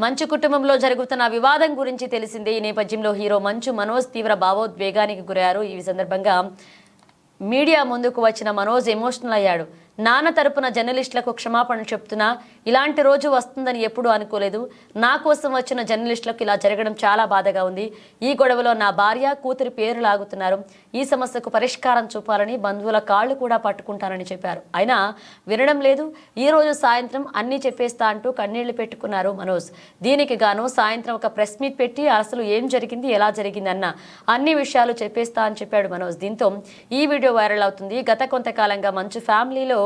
మంచు కుటుంబంలో జరుగుతున్న వివాదం గురించి తెలిసిందే. ఈ నేపథ్యంలో హీరో మంచు మనోజ్ తీవ్ర భావోద్వేగానికి గురయ్యారు. ఈ సందర్భంగా మీడియా ముందుకు వచ్చిన మనోజ్ ఎమోషనల్ అయ్యాడు. నాన్న తరపున జర్నలిస్టులకు క్షమాపణ చెప్తున్నా ఇలాంటి రోజు వస్తుందని ఎప్పుడూ అనుకోలేదు. నా కోసం వచ్చిన జర్నలిస్టులకు ఇలా జరగడం చాలా బాధగా ఉంది. ఈ గొడవలో నా భార్య కూతురి పేరు లాగుతున్నారు. ఈ సమస్యకు పరిష్కారం చూపాలని బంధువుల కాళ్ళు కూడా పట్టుకుంటానని చెప్పారు. అయినా వినడం లేదు. ఈ రోజు సాయంత్రం అన్నీ చెప్పేస్తా అంటూ కన్నీళ్ళు పెట్టుకున్నారు మనోజ్. దీనికి గాను సాయంత్రం ఒక ప్రెస్ మీట్ పెట్టి అసలు ఏం జరిగింది ఎలా జరిగింది అన్న అన్ని విషయాలు చెప్పేస్తా అని చెప్పాడు మనోజ్. దీంతో ఈ వీడియో వైరల్ అవుతుంది. గత కొంతకాలంగా మంచు ఫ్యామిలీలో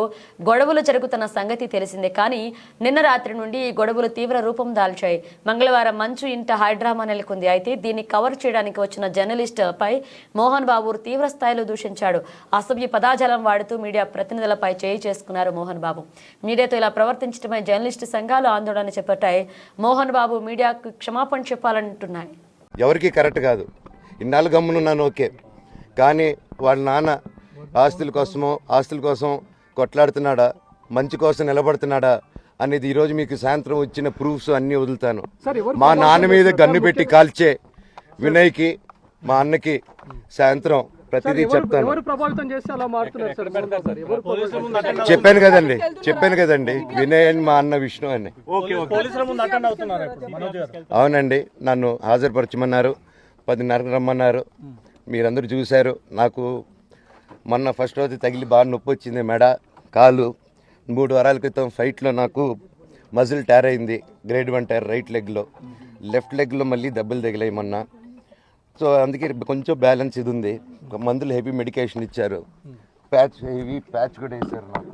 గొడవలు జరుగుతున్న సంగతి తెలిసిందే. కానీ నిన్న రాత్రి నుండి ఈ గొడవలు తీవ్ర రూపం దాల్చాయి. మంగళవారం మంచు ఇంట హైడ్రామా నెలకొంది. అయితే దీన్ని కవర్ చేయడానికి వచ్చిన జర్నలిస్ట్ పై మోహన్ బాబు తీవ్ర స్థాయిలో దూషించాడు. అసభ్య పదాజాలం వాడుతూ మీడియా ప్రతినిధులపై చేయి చేసుకున్నారు మోహన్ బాబు. మీడియాతో ఇలా ప్రవర్తించడమే జర్నలిస్టు సంఘాలు ఆందోళన చేపట్టాయి. మోహన్ బాబు మీడియాకు క్షమాపణ చెప్పాలంటున్నాయి. ఎవరికి కరెక్ట్ కాదు. ఇన్నాళ్ళు గమ్మునున్నాను ఓకే. కానీ వాళ్ళ నాన్న ఆస్తుల కోసమో ఆస్తుల కోసం కొట్లాడుతున్నాడా? మంచి కోసం నిలబడుతున్నాడా? అనేది ఈరోజు మీకు సాయంత్రం వచ్చిన ప్రూఫ్స్ అన్నీ వదులుతాను. మా నాన్న మీద గన్ను పెట్టి కాల్చే వినయ్కి మా అన్నకి సాయంత్రం ప్రతిదీ చెప్తాను. చెప్పాను కదండి చెప్పాను కదండి వినయ్ అని మా అన్న విష్ణు అని. పోలీసుల ముందు అటెండ్ అవుతున్నారు ఇప్పుడు మనోజ్ గారు. అవునండి నన్ను హాజరుపరచమన్నారు పదిన్నరకు రమ్మన్నారు. మీరందరూ చూశారు నాకు మొన్న ఫస్ట్ రోజు తగిలి బాగా నొప్పి వచ్చింది మెడ కాలు. మూడు వారాల క్రితం ఫైట్లో నాకు మజిల్ టైర్ అయింది గ్రేడ్ వన్ టైర్ రైట్ లెగ్లో లెఫ్ట్ లెగ్లో మళ్ళీ దెబ్బలు తగిలాయి మొన్న. సో అందుకే కొంచెం బ్యాలెన్స్ ఇది ఉంది. మందులు హెవీ మెడికేషన్ ఇచ్చారు. ప్యాచ్ హెవీ ప్యాచ్ కూడా వేశారు నాకు.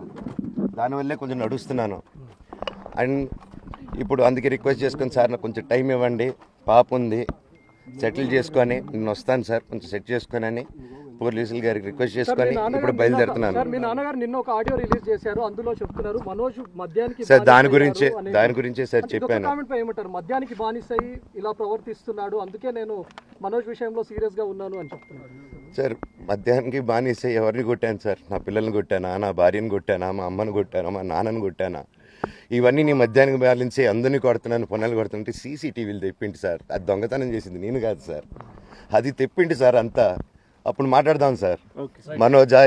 దానివల్లే కొంచెం నడుస్తున్నాను. అండ్ ఇప్పుడు అందుకే రిక్వెస్ట్ చేసుకుని సార్ నాకు కొంచెం టైం ఇవ్వండి. పాప ఉంది. సెటిల్ చేసుకొని నేను వస్తాను సార్. కొంచెం సెట్ చేసుకొని అని. పోలీసుల గారికి రిక్వెస్ట్ చేసుకొని ఇప్పుడు బయలుదేరుతున్నాను. సార్ మీ నాన్నగారు నిన్న ఒక ఆడియో రిలీజ్ చేశారు అందులో చెప్తున్నారు మనోజ్ మద్యానికి సార్ దాని గురించే. దాని గురించే సార్ చెప్పాను. కామెంట్ పై ఏమంటారు? మద్యానికి బానిసై ఇలా ప్రవర్తిస్తున్నాడు అందుకే నేను మనోజ్ విషయంలో సీరియస్గా ఉన్నాను అని చెప్తున్నాడు సార్ మధ్యాహ్నానికి బానిసే ఎవరిని కొట్టాను సార్? నా పిల్లల్ని కొట్టానా? నా భార్యను కొట్టానా? మా అమ్మని కొట్టానా? మా నాన్నని కొట్టానా? ఇవన్నీ నీ మధ్యాహ్నం బ్యాలెన్సే అందరినీ కొడుతున్నాను పొన్నాలు కొడుతుంటే సీసీటీవీలు తెప్పిండి సార్. అది దొంగతనం చేసింది నేను కాదు సార్. అది తెప్పిండి సార్ అంతా. అప్పుడు మాట్లాడదాం సార్. మనోజా